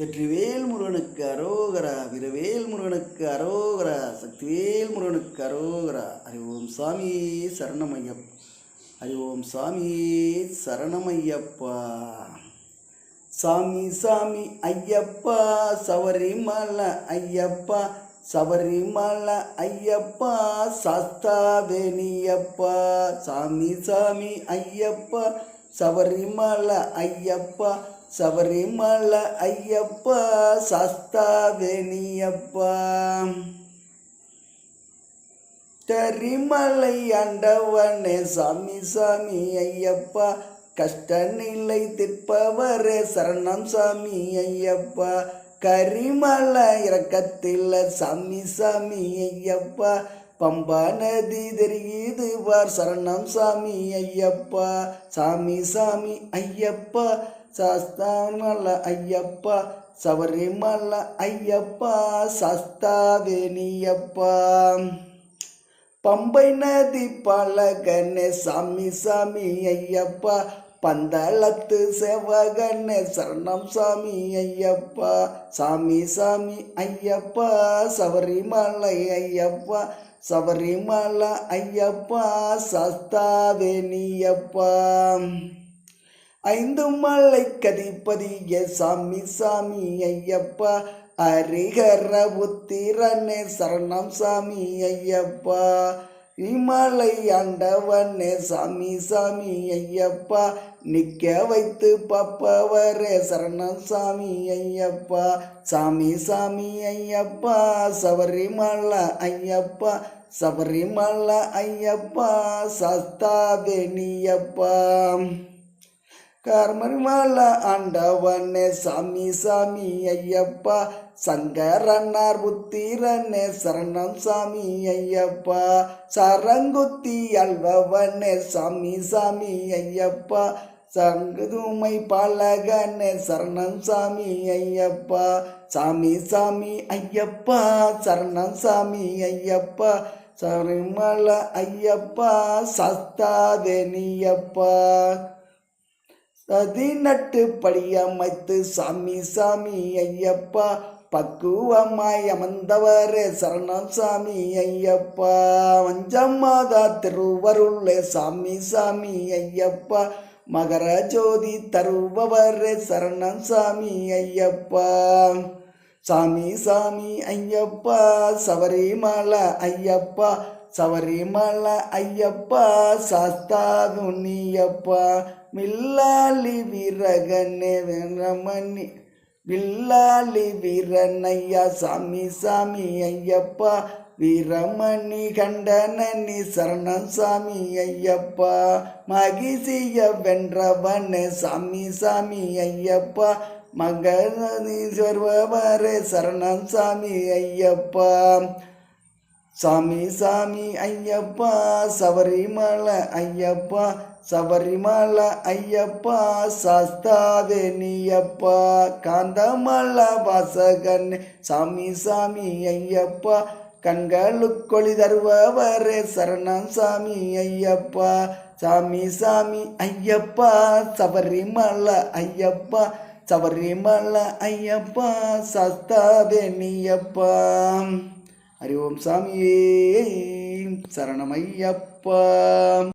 வெற்றிவேல் முருகனுக்கு அரோகரா வீரவேல் முருகனுக்கு அரோகரா சக்திவேல் முருகனுக்கு அரோகரா. ஹரி ஓம் சாமி சரணமையப் ஹரி ஓம் சாமி சரணமையப்பா. சாமி சாமி ஐயப்பா சபரிமலை ஐயப்பா சபரிமலை ஐயப்பா சாஸ்தாவேணியப்பா. சாமி சாமி ஐயப்பா சபரிமலை ஐயப்பா சபரிமலை ஐயப்பா சஸ்தாவேணியப்பா. கரிமலை ஆண்டவனே சாமி சாமி ஐயப்பா. கஷ்ட நிலை திற்பவரே சரணம் சாமி ஐயப்பா. கரிமலை இறக்கத்தில் சாமி சாமி ஐயப்பா. பம்பா நதி தெரியுது வார் சரணம் சாமி ஐயப்பா. சாமி சாமி ஐயப்பா. சாஸ்தாமலை ஐயப்பா சபரிமலை ஐயப்பா சாஸ்தாவேணியப்பா. பம்பை நதி பழகனே சாமி சாமி ஐயப்பா. பந்தளத்து செவகனே சரணம் சாமி ஐயப்பா. சாமி சாமி ஐயப்பா சபரிமலை ஐயப்பா. சபரிமலை ஐயப்பா சஸ்தாவேணியப்பா. ஐந்து மலை கதிப்பதிய சாமி சாமி ஐயப்பா ஹரிஹர புத்திரனே சரணம் சாமி ஐயப்பா. இமலை ஆண்டவனே சாமி சாமி ஐயப்பா. நிக்க வைத்து பப்பவரே சரணம் சாமி ஐயப்பா. சாமி சாமி ஐயப்பா. சபரிமலை ஐயப்பா. சபரிமலை ஐயப்பா. சஸ்தாவேணியப்பா கர்மரிமல ஆண்டவனே சாமி சாமி ஐயப்பா. சங்கரன்னார் புத்திரனே சரணம் சாமி ஐயப்பா. சரங்குத்தி அல்பவனே சாமி சாமி ஐயப்பா. சங்குதுமை பாலகனே சரணம் சாமி ஐயப்பா. சாமி சாமி ஐயப்பா. சரணம் சாமி ஐயப்பா. சரிமல ஐயப்பா. சஸ்தாதேனியப்பா. பதினெட்டு படியமைத்து சாமி சாமி ஐயப்பா பக்குவமாய் அமர்ந்தவரே சரணம் சாமி ஐயப்பா. வஞ்சமாதா திருவருளே சாமி சாமி ஐயப்பா. மகர ஜோதி தருபவரே சரணம் சாமி ஐயப்பா. சாமி சாமி ஐயப்பா. சபரிமலை ஐயப்பா. சபரிமலை ஐயப்பா சாஸ்தாதுனியப்பா மில்லாலி வீரகனே வீரமணி வில்லாலி வீரனையா சாமி சாமி ஐயப்பா வீரமணி கண்டனி சரணம் சாமி ஐயப்பா மகிசிய வென்றவனே சாமி சாமி ஐயப்பா மகனீஸ்வரவரே சர்வரே சரணம் சாமி ஐயப்பா. சாமி சாமி ஐயப்பா சபரிமலை ஐயப்பா சபரிமலை ஐயப்பா சாஸ்தாவே நீயப்பா காந்தமல வாசகன் சாமி சாமி ஐயப்பா கண்களுக்கொளி தருபவரே சரணம் சாமி ஐயப்பா சாமி சாமி ஐயப்பா சபரிமலை ஐயப்பா சபரிமலை ஐயப்பா சாஸ்தாவேணியப்பா ஹரி ஓம் சாமியே சரணமையப்பா